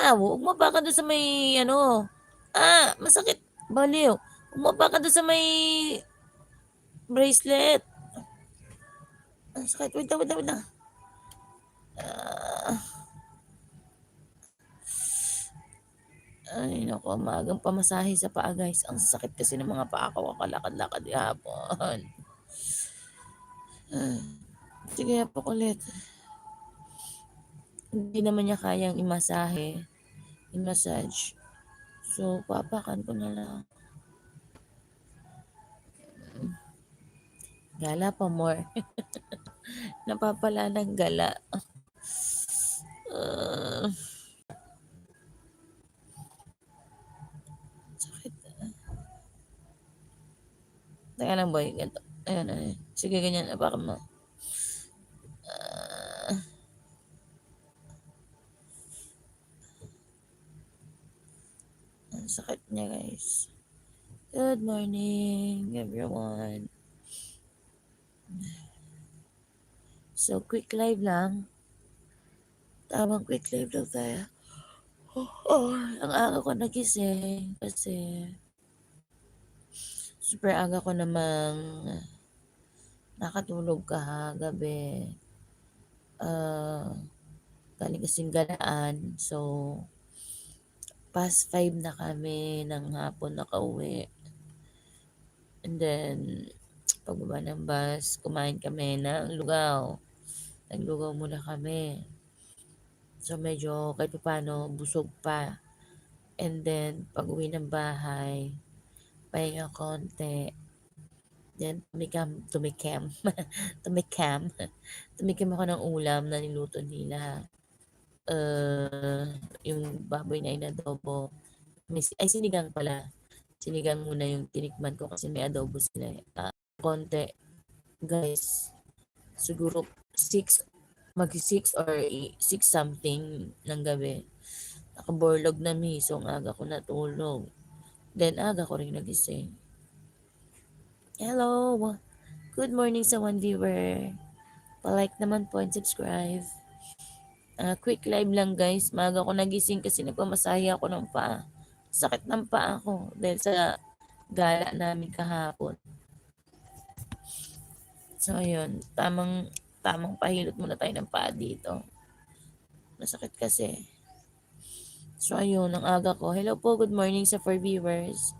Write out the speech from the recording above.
Ah, umaba ka doon sa may ano. Ah, masakit. Baliw. Umaba ka doon sa may bracelet. Ang sakit. Wait lang, wait lang, wait lang. Ah. Ay, naku, maagang pamasahe sa paa, guys. Ang sakit kasi ng mga paa ko kakalakad-lakad hapon. Ah. Sige, hapak ulit. Hindi naman niya kayang imasahe, i-massage. So, papakan ko na lang. Gala pa more. Napapala ng gala. Uh, sakit. Teka lang boy. Ayan, ayan. Sige, ganyan. Apakan mo. Sakit niya guys. Good morning everyone. So, quick live lang. Tamang quick live lang tayo. Oh, oh, ang aga ko nagising kasi super aga ko namang nakatulog gabi. Uh, galing kasing galaan. So, past 5 na kami ng hapon nakauwi. And then, pagbaba ng bus, kumain kami ng lugaw. Naglugaw muna kami. So, medyo kahit paano busog pa. And then, pag uwi ng bahay, pahinga konti. Then, tumikam, tumikem, tumikam, tumikim ako ng ulam na niluto nila. Uh, yung baboy na inadobo. Ay, sinigang pala. Sinigang muna yung tinikman ko kasi may adobo sila. Uh, konti. Guys, siguro 6, mag 6 or 6 something ng gabi. Nakaborlog na mi, so aga ko natulog. Then, aga ko rin nagising. Hello! Good morning sa one viewer. Pa-like naman po and subscribe. Uh, quick live lang guys. Maga ko nagising kasi nagpamasahe ako ng paa. Sakit ng paa ko dahil sa gala namin kahapon. So, ayun. Tamang, tamang pahilot muna tayo ng paa dito. Masakit kasi. So, ayun. Ang aga ko. Hello po. Good morning sa 4 viewers.